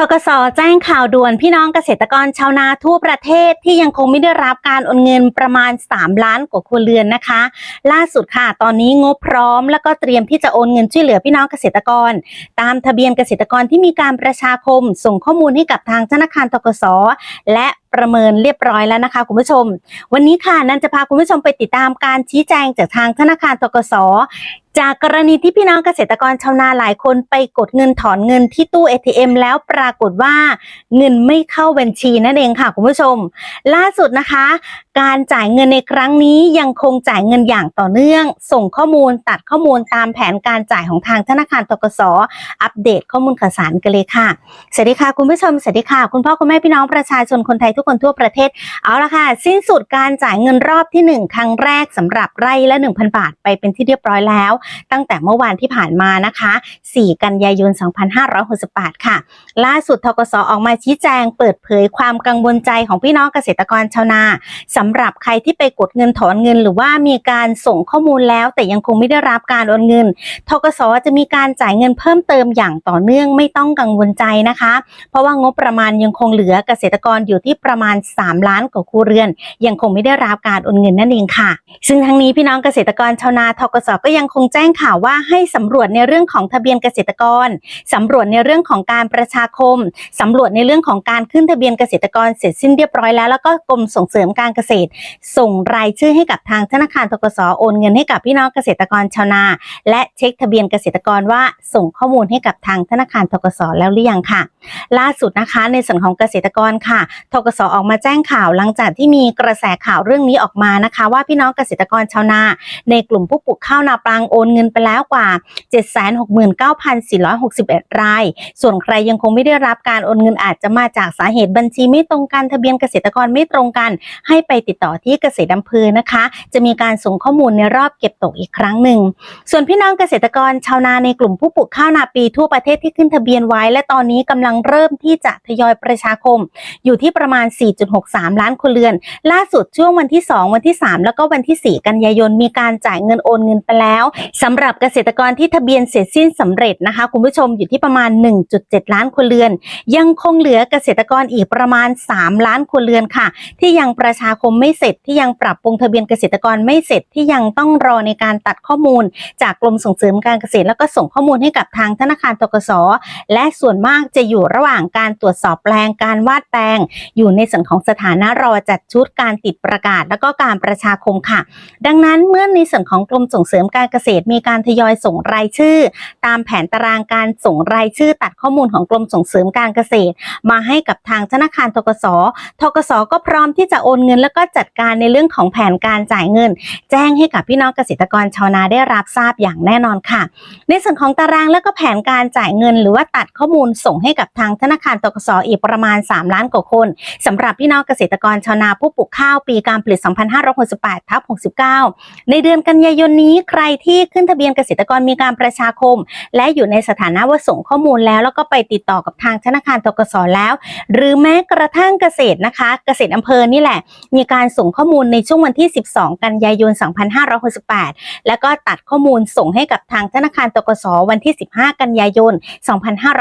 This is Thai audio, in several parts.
ทกสแจ้งข่าวด่วนพี่น้องเกษตรกรชาวนาทั่วประเทศที่ยังคงไม่ได้รับการโอนเงินประมาณ 3 ล้านกว่าครัวเรือนนะคะ ล่าสุดค่ะ ตอนนี้งบพร้อม แล้วก็เตรียมที่จะโอนเงินช่วยเหลือพี่น้องเกษตรกร ตามทะเบียนเกษตรกรที่มีการประชาคม ส่งข้อมูลให้กับทางธนาคารทกสและ ประเมินเรียบร้อยแล้วนะคะคุณผู้ชม วันนี้ค่ะนันจะพาคุณผู้ชมไปติดตามการชี้แจงจากทางธนาคารทกสจากกรณีที่พี่น้องเกษตรกรชาวนาหลายคนไปกดเงินถอนเงินที่ตู้ ATM แล้วปรากฏว่าเงินไม่เข้าบัญชีนั่นเองค่ะคุณผู้ชม ล่าสุดนะคะ การจ่ายเงินในครั้งนี้ยังคงจ่ายเงินอย่างต่อเนื่อง ส่งข้อมูลตัดข้อมูลตามแผนการจ่ายของทางธนาคารตกสอัปเดตข้อมูลข่าวสารกันเลยค่ะสวัสดีค่ะคุณผู้ชมสวัสดีค่ะ คุณพ่อคุณแม่พี่น้องประชาชนคนไทยทุกคนทั่วประเทศเอาละค่ะ สิ้นสุดการจ่ายเงินรอบที่ 1 ครั้งแรกสำหรับไร่ละ 1,000 บาทไปเป็นที่เรียบร้อยแล้ว ตั้งแต่เมื่อวานที่ผ่านมานะคะ 4 กันยายน 2568 ค่ะ ล่าสุดทกสออกมาชี้แจง เปิดเผยความกังวลใจของพี่น้องเกษตรกรชาวนาสำหรับใครที่ไปกดเงินถอนเงิน หรือว่ามีการส่งข้อมูลแล้วแต่ยังคงไม่ได้รับการโอนเงินทกสจะมีการจ่ายเงินเพิ่มเติมอย่างต่อเนื่องไม่ต้องกังวลใจนะคะ เพราะว่างบประมาณยังคงเหลือเกษตรกรอยู่ที่ประมาณ 3 ล้านกว่าครัวเรือน ยังคงไม่ได้รับการโอนเงินนั่นเองค่ะ ซึ่งทั้งนี้พี่น้องเกษตรกรชาวนาทกสก็ยังคงแจ้งข่าวว่าให้สำรวจในเรื่องของทะเบียนเกษตรกรสำรวจในเรื่องของการประชาคมสำรวจในเรื่องของการขึ้นทะเบียนเกษตรกรเสร็จสิ้นเรียบร้อยแล้วแล้วก็กรมส่งเสริมการเกษตร ส่งรายชื่อให้กับทางธนาคารทกสโอนเงินให้กับพี่น้องเกษตรกรชาวนา และเช็คทะเบียนเกษตรกรว่าส่งข้อมูลให้กับทางธนาคารทกสแล้วหรือยังค่ะ ล่าสุดนะคะในส่วนของเกษตรกรค่ะทกสออกมาแจ้งข่าวหลังจากที่มีกระแสข่าวเรื่องนี้ออกมานะคะ ว่าพี่น้องเกษตรกรชาวนา ในกลุ่มผู้ปลูกข้าวนาปลังโอนเงินไปแล้วกว่า 769,461 ราย ส่วนใครยังคงไม่ได้รับการโอนเงินอาจจะมาจากสาเหตุบัญชีไม่ตรงกันทะเบียนเกษตรกรไม่ตรงกัน ให้ไปติดต่อที่เกษตรอำเภอนะคะ จะมีการส่งข้อมูลในรอบเก็บตกอีกครั้งหนึ่ง ส่วนพี่น้องเกษตรกรชาวนาในกลุ่มผู้ปลูกข้าวนาปีทั่วประเทศที่ขึ้นทะเบียนไว้ และตอนนี้กำลังเริ่มที่จะทยอยประชาคม อยู่ที่ประมาณ 4.63 ล้านคนเรือน ล่าสุดช่วงวันที่ 2 วันที่ 3 แล้วก็วันที่ 4 กันยายนมีการจ่ายเงินโอนเงินไปแล้วสำหรับเกษตรกรที่ทะเบียนเสร็จสิ้นสำเร็จนะคะคุณผู้ชมอยู่ที่ประมาณ 1.7 ล้านคนเรือน ยังคงเหลือเกษตรกรอีกประมาณ 3 ล้านคนเรือนค่ะ ที่ยังประชาคมไม่เสร็จที่ยังปรับปรุงทะเบียนเกษตรกรไม่เสร็จที่ยังต้องรอในการตัดข้อมูล จากกรมส่งเสริมการเกษตร แล้วก็ส่งข้อมูลให้กับทางธนาคารตกสและส่วนมากจะอยู่ระหว่างการตรวจสอบแปลงการวาดแปลง อยู่ในส่วนของสถานะรอจัดชุดการติดประกาศ แล้วก็การประชาคมค่ะ ดังนั้นเมื่อในส่วนของกรมส่งเสริมการเกษตร มีการทยอยส่งรายชื่อ ตามแผนตารางการส่งรายชื่อ ตัดข้อมูลของกรมส่งเสริมการเกษตร มาให้กับทางธนาคารทกสทกสก็พร้อมที่จะโอนเงินแล้วก็จัดการในเรื่องของแผนการจ่ายเงิน แจ้งให้กับพี่น้องเกษตรกรชาวนาได้รับทราบอย่างแน่นอนค่ะ ในส่วนของตารางและก็แผนการจ่ายเงิน หรือว่าตัดข้อมูลส่งให้กับทางธนาคารตกสอีกประมาณ 3 ล้านกว่าคนสำหรับพี่น้องเกษตรกรชาวนาผู้ปลูกข้าวปีการผลิต 2568ทับ69 ในเดือนกันยายนนี้ใครที่ขึ้นทะเบียนเกษตรกรมีการประชาคม และอยู่ในสถานะว่าส่งข้อมูลแล้ว แล้วก็ไปติดต่อกับทางธนาคารตกสแล้ว หรือแม้กระทั่งเกษตรนะคะ เกษตรอำเภอนี่แหละ มีีการส่งข้อมูลในช่วงวันที่ 12 กันยายน 2568 แล้วก็ตัดข้อมูลส่งให้กับทางธนาคารตกสวันที่ 15 กันยายน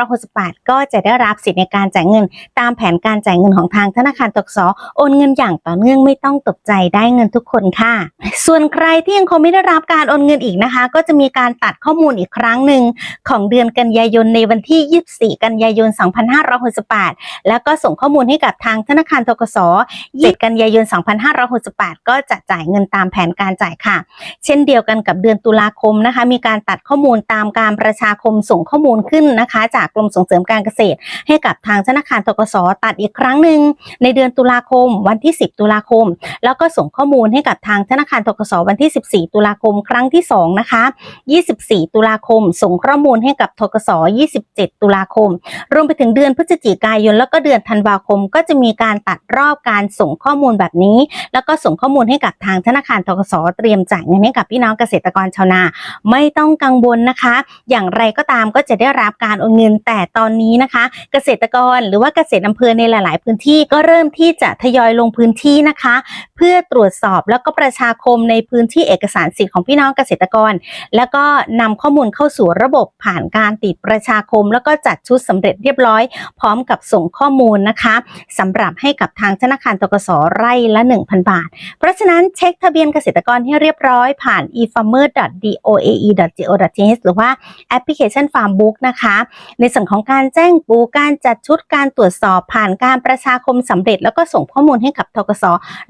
2568 ก็จะได้รับสิทธิในการจ่ายเงิน ตามแผนการจ่ายเงินของทางธนาคารตกสโอนเงินอย่างต่อเนื่องไม่ต้องตกใจได้เงินทุกคนค่ะ ส่วนใครที่ยังคงไม่ได้รับการโอนเงินอีกนะคะ ก็จะมีการตัดข้อมูลอีกครั้งหนึ่งของเดือนกันยายนในวันที่ 24 กันยายน 2568 แล้วก็ส่งข้อมูลให้กับทางธนาคารทกส7กันยายน2568 ก็จะจ่ายเงินตามแผนการจ่ายค่ะ เช่นเดียวกันกับเดือนตุลาคมนะคะ มีการตัดข้อมูลตามการประชาคมส่งข้อมูลขึ้นนะคะ จากกรมส่งเสริมการเกษตร ให้กับทางธนาคารทกสตัดอีกครั้งหนึ่งในเดือนตุลาคม วันที่ 10 ตุลาคม แล้วก็ส่งข้อมูลให้กับทางธนาคารทกสวันที่ 14 ตุลาคม ครั้งที่2นะคะ 24 ตุลาคม ส่งข้อมูลให้กับทกส27 ตุลาคม รวมไปถึงเดือนพฤศจิกายนแล้วก็เดือนธันวาคม ก็จะมีการตัดรอบการส่งข้อมูลแบบนี้แล้วก็ส่งข้อมูลให้กับทางธนาคารทกสเตรียมจ่ายเงินให้กับพี่น้องเกษตรกรชาวนา ไม่ต้องกังวลนะคะ อย่างไรก็ตามก็จะได้รับการโอนเงินแต่ตอนนี้นะคะ เกษตรกรหรือว่าเกษตรอำเภอในหลาย ๆ พื้นที่ก็เริ่มที่จะทยอยลงพื้นที่นะคะ เพื่อตรวจสอบแล้วก็ประชาคมในพื้นที่เอกสารสิทธิ์ของพี่น้องเกษตรกร แล้วก็นำข้อมูลเข้าสู่ระบบผ่านการติดประชาคม แล้วก็จัดชุดสำเร็จเรียบร้อย พร้อมกับส่งข้อมูลนะคะสำหรับให้กับทางธนาคารตกสไร่ละ 1,000 บาท เพราะฉะนั้นเช็คทะเบียนเกษตรกรให้เรียบร้อยผ่าน e-farmer.doae.go.th หรือว่าแอปพลิเคชัน Farmbook นะคะ ในส่วนของการแจ้งปูการจัดชุดการตรวจสอบผ่านการประชาคมสำเร็จ แล้วก็ส่งข้อมูลให้กับทกส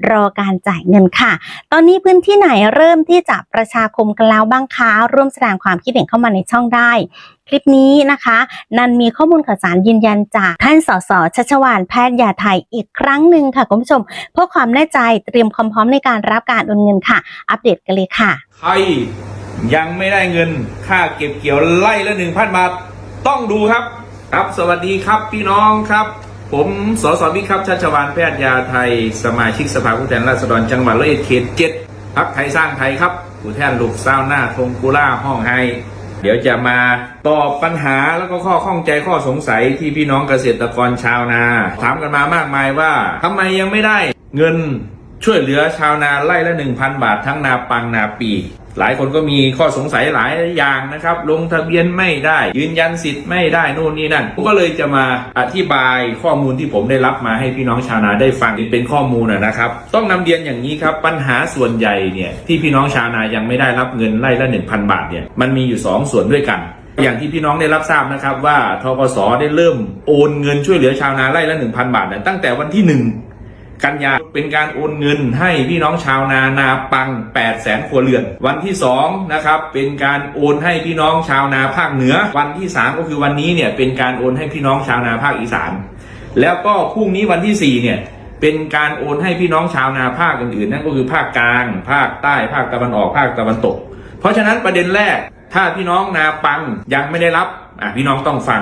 รอการจ่ายเงินค่ะ ตอนนี้พื้นที่ไหนเริ่มที่จะประชาคมกันแล้วบ้างคะร่วมแสดงความคิดเห็นเข้ามาในช่องได้คลิปนี้นะคะ นันมีข้อมูลข่าวสารยืนยันจากท่านสสชัชวานแพทย์ยาไทยอีกครั้งหนึ่งค่ะคุณผู้ชม เพื่อความแน่ใจเตรียมความพร้อมในการรับการโอนเงินค่ะ อัปเดตกันเลยค่ะ ใครยังไม่ได้เงินค่าเก็บเกี่ยวไล่ละหนึ่งพันบาทต้องดูครับ ครับสวัสดีครับพี่น้องครับ ผมสสบิ๊กครับชัชวานแพทย์ยาไทย สมาชิกสภาผู้แทนราษฎรจังหวัดร้อยเอ็ดเขตเจ็ดพักไทยสร้างไทยครับผู้แทนลูกเศร้าวหน้าทงกุล่าห้องไฮ เดี๋ยวจะมาตอบปัญหาแล้วก็ข้อข้องใจข้อสงสัยที่พี่น้องเกษตรกรชาวนา ถามกันมามากมายว่าทำไมยังไม่ได้เงินช่วยเหลือชาวนาไร่ละ 1,000 บาททั้งนาปังนาปี หลายคนก็มีข้อสงสัยหลายอย่างนะครับ ลงทะเบียนไม่ได้ ยืนยันสิทธิ์ไม่ได้นู่นนี่นั่นผมก็เลยจะมาอธิบายข้อมูลที่ผมได้รับมาให้พี่น้องชาวนาได้ฟังเป็นข้อมูลนะครับ ต้องนำเรียนอย่างนี้ครับปัญหาส่วนใหญ่เนี่ยที่พี่น้องชาวนายังไม่ได้รับเงินไร่ละ 1,000 บาทเนี่ยมันมีอยู่ 2 ส่วนด้วยกันอย่างที่พี่น้องได้รับทราบนะครับว่าทกสได้เริ่มโอนเงินช่วยเหลือชาวนาไร่ละ 1,000 บาทตั้งแต่วันที่ 1 กันยาเป็นการโอนเงินให้พี่น้องชาวนานาปัง 8 0 0แสนครัวเรือน วันที่2นะครับเป็นการโอนให้พี่น้องชาวนาภาคเหนือ วันที่ 3 ก็คือวันนี้เนี่ยเป็นการโอนให้พี่น้องชาวนาภาคอีสาน แล้วก็พรุ่งนี้วันที่4เนี่ยเป็นการโอนให้พี่น้องชาวนาภาคอื่นๆ นั่นก็คือภาคกลาง ภาคใต้ภาคตะวันออกภาคตะวันตก เพราะฉะนั้นประเด็นแรกถ้าพี่น้องนาปังยังไม่ได้รับอะพี่น้องต้องฟัง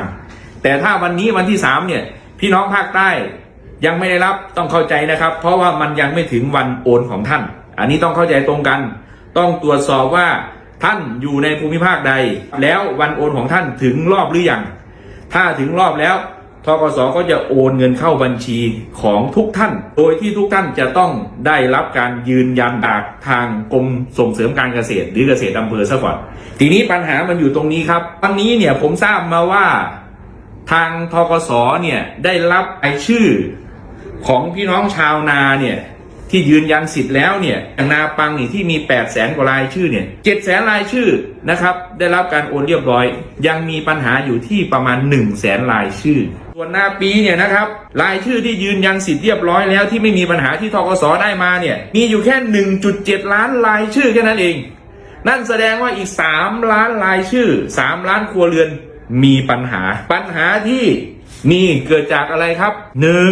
แต่ถ้าวันนี้วันที่3เนี่ยพี่น้องภาคใต้ ยังไม่ได้รับต้องเข้าใจนะครับ เพราะว่ามันยังไม่ถึงวันโอนของท่าน อันนี้ต้องเข้าใจตรงกัน ต้องตรวจสอบว่าท่านอยู่ในภูมิภาคใด แล้ววันโอนของท่านถึงรอบหรือยัง ถ้าถึงรอบแล้วทกสก็จะโอนเงินเข้าบัญชีของทุกท่าน โดยที่ทุกท่านจะต้องได้รับการยืนยันจากทางกรมส่งเสริมการเกษตร หรือเกษตรอำเภอซะก่อน ทีนี้ปัญหามันอยู่ตรงนี้ครับวันนี้เนี่ยผมทราบมาว่าทางทกสเนี่ยได้รับรายชื่อ ของพี่น้องชาวนาเนี่ยที่ยืนยันสิทธิ์แล้วเนี่ยอย่างนาปังนี่ที่มี 8 0 0แสนกว่ารายชื่อเนี่ยเจ็ดแสนรายชื่อนะครับ ได้รับการโอนเรียบร้อย ยังมีปัญหาอยู่ที่ประมาณ1นึ่งแสนรายชื่อ ส่วนนาปีเนี่ยนะครับ รายชื่อที่ยืนยันสิทธิ์เรียบร้อยแล้วที่ไม่มีปัญหาที่ทกสได้มาเนี่ย มีอยู่แค่ 1.7 ล้านรายชื่อแค่นั้นเอง นั่นแสดงว่าอีก 3 ล้านรายชื่อ 3 ล้านครัวเรือนมีปัญหา ปัญหาที่มีเกิดจากอะไรครับหนึ่ง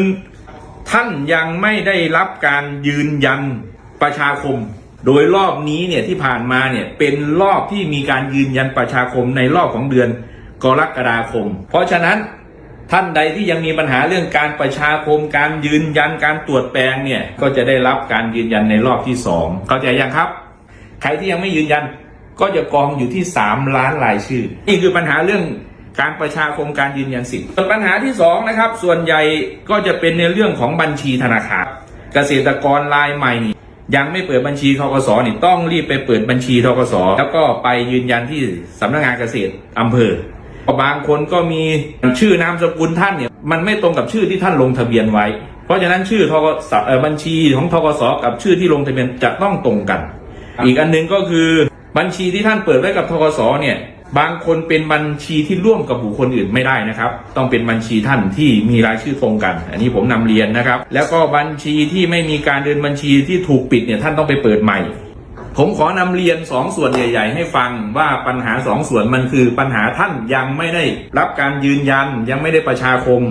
ท่านยังไม่ได้รับการยืนยันประชาคม โดยรอบนี้เนี่ยที่ผ่านมาเนี่ยเป็นรอบที่มีการยืนยันประชาคมในรอบของเดือนกรกฎาคม เพราะฉะนั้นท่านใดที่ยังมีปัญหาเรื่องการประชาคมการยืนยันการตรวจแปลงเนี่ยก็จะได้รับการยืนยันในรอบที่สองเข้าใจยังครับ ใครที่ยังไม่ยืนยันก็จะกองอยู่ที่ 3 ล้านรายชื่อนี่คือปัญหาเรื่อง การประชาคมการยืนยันสิทธิ์ส่วนปัญหาที่สองนะครับส่วนใหญ่ก็จะเป็นในเรื่องของบัญชีธนาคาร เกษตรกรรายใหม่ ยังไม่เปิดบัญชีทกสนี่ต้องรีบไปเปิดบัญชีทกสแล้วก็ไปยืนยันที่สำนักงานเกษตรอำเภอบางคนก็มีชื่อนามสกุลท่านเนี่ยมันไม่ตรงกับชื่อที่ท่านลงทะเบียนไว้ เพราะฉะนั้นชื่อทกสเอ่อบัญชีของทกสกับชื่อที่ลงทะเบียนจะต้องตรงกัน อีกอันหนึงก็คือบัญชีที่ท่านเปิดไว้กับทกสเนี่ย บางคนเป็นบัญชีที่ร่วมกับบุคคลอื่นไม่ได้นะครับ ต้องเป็นบัญชีท่านที่มีรายชื่อตรงกัน อันนี้ผมนำเรียนนะครับ แล้วก็บัญชีที่ไม่มีการเดินบัญชีที่ถูกปิดเนี่ยท่านต้องไปเปิดใหม่ ผมขอนำเรียนสองส่วนใหญ่ ๆ ให้ฟังว่าปัญหาสองส่วนมันคือปัญหาท่านยังไม่ได้รับการยืนยันยังไม่ได้ประชาคม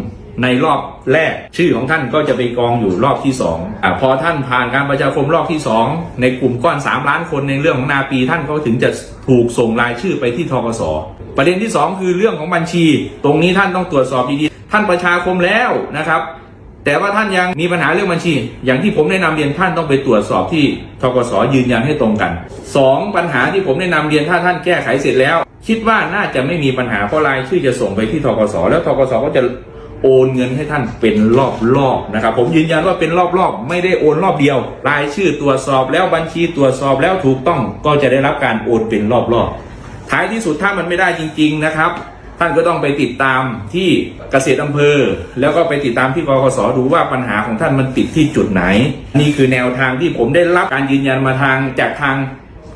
ในรอบแรกชื่อของท่านก็จะไปกองอยู่รอบที่สองอาพอท่านผ่านการประชาคมรอบที่สองในกลุ่มก้อน 3 ล้านคนในเรื่องของนาปีท่านก็ถึงจะถูกส่งรายชื่อไปที่ทกสประเด็นที่สองคือเรื่องของบัญชี ตรงนี้ท่านต้องตรวจสอบดีๆท่านประชาคมแล้วนะครับ แต่ว่าท่านยังมีปัญหาเรื่องบัญชี อย่างที่ผมแนะนำเรียนท่านต้องไปตรวจสอบที่ทกสยืนยันให้ตรงกันสองปัญหาที่ผมแนะนำเรียนถ้าท่านแก้ไขเสร็จแล้ว คิดว่าน่าจะไม่มีปัญหาเพราะรายชื่อจะส่งไปที่ทกสแล้วทกสก็จะ โอนเงินให้ท่านเป็นรอบๆนะครับ ผมยืนยันว่าเป็นรอบๆไม่ได้โอนรอบเดียว รายชื่อตรวจสอบแล้วบัญชีตรวจสอบแล้วถูกต้องก็จะได้รับการโอนเป็นรอบๆท้ายที่สุดถ้ามันไม่ได้จริง ๆนะครับ ท่านก็ต้องไปติดตามที่เกษตรอำเภอ แล้วก็ไปติดตามที่กกสดูว่าปัญหาของท่านมันติดที่จุดไหน นี่คือแนวทางที่ผมได้รับการยืนยันมาทางจากทาง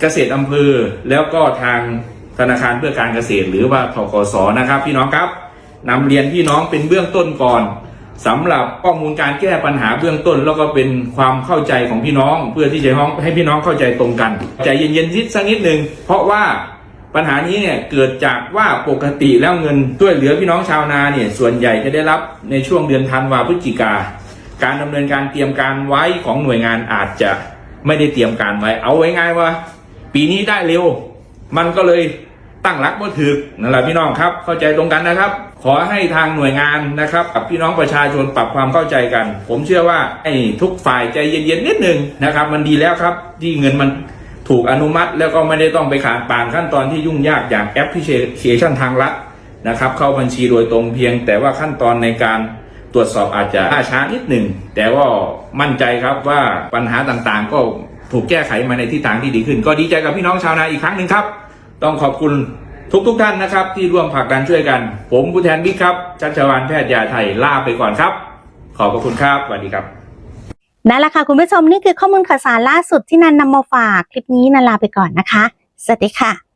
เกษตรอำเภอ แล้วก็ทางธนาคารเพื่อการเกษตร หรือว่าทกสนะครับพี่น้องครับ นำเรียนพี่น้องเป็นเบื้องต้นก่อนสำหรับข้อมูลการแก้ปัญหาเบื้องต้น แล้วก็เป็นความเข้าใจของพี่น้อง เพื่อที่จะให้พี่น้องเข้าใจตรงกันใจเย็นๆนิดสักนิดหนึ่งเพราะว่าปัญหานี้เนี่ยเกิดจากว่าปกติแล้วเงินช่วยเหลือพี่น้องชาวนาเนี่ยส่วนใหญ่จะได้รับในช่วงเดือนธันวาพฤศจิกา การดำเนินการเตรียมการไว้ของหน่วยงานอาจจะไม่ได้เตรียมการไว้ เอาไว้ง่ายว่า ปีนี้ได้เร็ว มันก็เลย ตั้งรักว่ถึกนั่นแหละพี่น้องครับเข้าใจตรงกันนะครับ ขอให้ทางหน่วยงานนะครับกับพี่น้องประชาชนปรับความเข้าใจกัน ผมเชื่อว่าให้ทุกฝ่ายใจเย็นๆนิดหนึ่งนะครับ มันดีแล้วครับที่เงินมันถูกอนุมัติแล้วก็ไม่ได้ต้องไปขานปานขั้นตอนที่ยุ่งยากอย่างแอปพลิเคชันทางลัดนะครับ เข้าบัญชีโดยตรงเพียง แต่ว่าขั้นตอนในการตรวจสอบอาจจะช้านิดหนึ่งแต่ว่ามั่นใจครับว่าปัญหาต่างๆ ก็ถูกแก้ไขมาในทิศทางที่ดีขึ้น ก็ดีใจกับพี่น้องชาวนาอีกครั้งหนึ่งครับ ต้องขอบคุณทุกๆทท่านนะครับ ที่ร่วมผลักดันช่วยกัน ผมผู้แทนบิ๊กครับชัชวานแพทย์ยาไทยลาไปก่อนครับ ขอบพระคุณครับสวัสดีครับนั่นแหละค่ะคุณผู้ชมนี่คือข้อมูลข่าวสารล่าสุดที่นันนำมาฝากคลิปนี้นันลาไปก่อนนะคะ สวัสดีค่ะ